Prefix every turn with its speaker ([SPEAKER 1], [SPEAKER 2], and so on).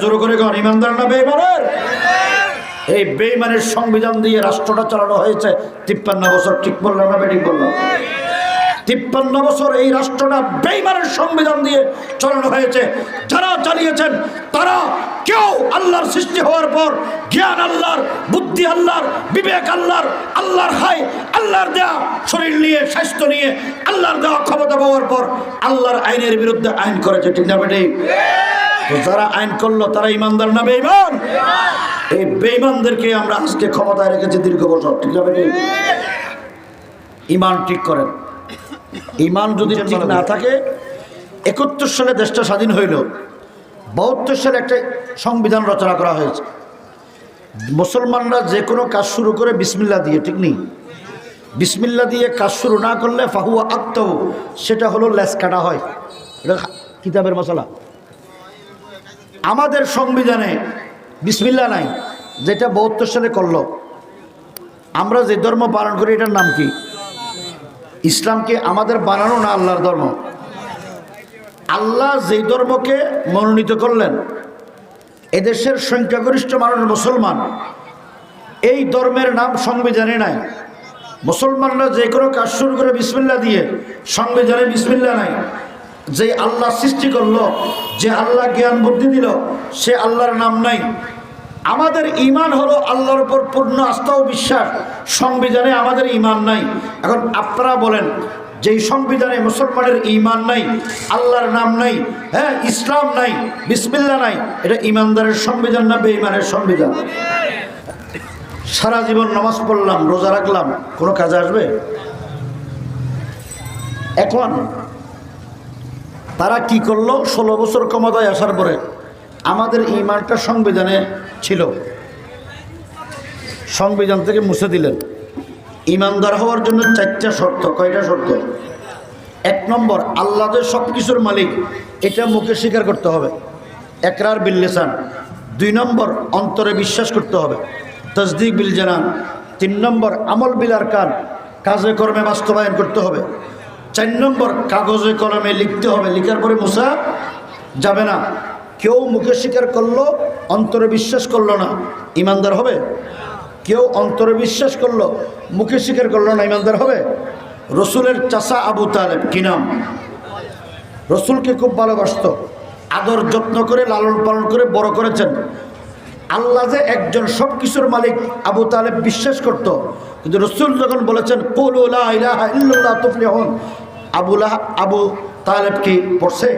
[SPEAKER 1] জোর করে কন ইমানদার না বেইমানের এই বেইমানের সংবিধান দিয়ে রাষ্ট্রটা চালানো হয়েছে। তিপ্পান্ন বছর ঠিক বললাম না বেঠিক বললাম? তিপ্পান্ন বছর এই রাষ্ট্রটা বেইমানের সংবিধান দিয়ে চালানো হয়েছে। যারা চালিয়েছেন, তারা কেউ আল্লাহর সৃষ্টি হওয়ার পর জ্ঞান আল্লাহর, বুদ্ধি আল্লাহর, বিবেক আল্লাহর আল্লাহর হাই আল্লাহর দেয়া শরীর নিয়ে, স্বাস্থ্য নিয়ে, আল্লাহর দেওয়া ক্ষমতা পাওয়ার পর আল্লাহর আইনের বিরুদ্ধে আইন করেছে, ঠিক না বেটি তো যারা আইন করল তারা ইমানদার না বেইমান এই বেইমানদেরকে আমরা আজকে ক্ষমতায় রেখেছি দীর্ঘ বছর ঠিক বেটি ইমান ঠিক করেন। ইমান যদি ঠিক না থাকে একাত্তর সালে দেশটা স্বাধীন হইল। বাহাত্তর সালে একটা সংবিধান রচনা করা হয়েছে। মুসলমানরা যে কোনো কাজ শুরু করে বিসমিল্লা দিয়ে ঠিক নেই? বিসমিল্লা দিয়ে কাজ শুরু না করলে ফাহুয়া আক্ত সেটা হলো লেস কাটা হয়। এটা কিতাবের মশলা। আমাদের সংবিধানে বিসমিল্লা নাই, যেটা বাহাত্তর সালে করল। আমরা যে ধর্ম পালন করি, এটার নাম কি? ইসলামকে আমাদের বানানো না আল্লাহর ধর্ম? আল্লাহ যেই ধর্মকে মনোনীত করলেন, এদেশের সংখ্যাগরিষ্ঠ মানুষ মুসলমান, এই ধর্মের নাম সংবিধানে নাই। মুসলমানরা যে কোনো কাজ শুরু করে বিসমিল্লা দিয়ে সংবিধানে বিসমিল্লা নাই। যে আল্লাহ সৃষ্টি করল, যে আল্লাহ জ্ঞান বুদ্ধি দিল, সে আল্লাহর নাম নাই। আমাদের ইমান হলো আল্লাহর উপর পূর্ণ আস্থা ও বিশ্বাস। সংবিধানে আমাদের ইমান নাই। এখন আপনারা বলেন, যেই সংবিধানে মুসলমানের ইমান নাই, আল্লাহর নাম নাই হ্যাঁ ইসলাম নাই বিসমিল্লা নাই, এটা ইমানদারের সংবিধান না বেঈমানের সংবিধান? সারা জীবন নামাজ পড়লাম, রোজা রাখলাম, কোনো কাজে আসবে? এখন তারা কি করল? ষোলো বছর ক্ষমতায় আসার পরে আমাদের ইমানটা সংবিধানে ছিল। সংবিধান থেকে মুছে দিলেন। ইমানদার হওয়ার জন্য চারটা শর্ত, কয়টা শর্ত? এক নম্বর, আল্লাহ যে সব কিছুর মালিক, এটা মুখে স্বীকার করতে হবে। একরার বিল্লেসান দুই নম্বর, অন্তরে বিশ্বাস করতে হবে। তসদিক বিল জানান। তিন নম্বর, আমল বিলার কান। কাজে কর্মে বাস্তবায়ন করতে হবে। চার নম্বর কাগজে কলমে লিখতে হবে। লিখার পরে মুসা যাবে না। কেউ মুখে স্বীকার করল, অন্তরে বিশ্বাস করল না। ইমানদার হবে? কেউ অন্তরে বিশ্বাস করল, মুখে স্বীকার করল না, ইমানদার হবে? রসুলের চাষা আবু তালেব, কি নাম? রসুলকে খুব ভালোবাসত। আদর যত্ন করে, লালন পালন করে বড় করেছেন। আল্লাহ যে একজন সব কিছুর মালিক আবু তালেব বিশ্বাস করত। কিন্তু রসুল যখন বলেছেন, কুল তুফলিহুন আবুলাহ আবু তালেব কি পড়ছে?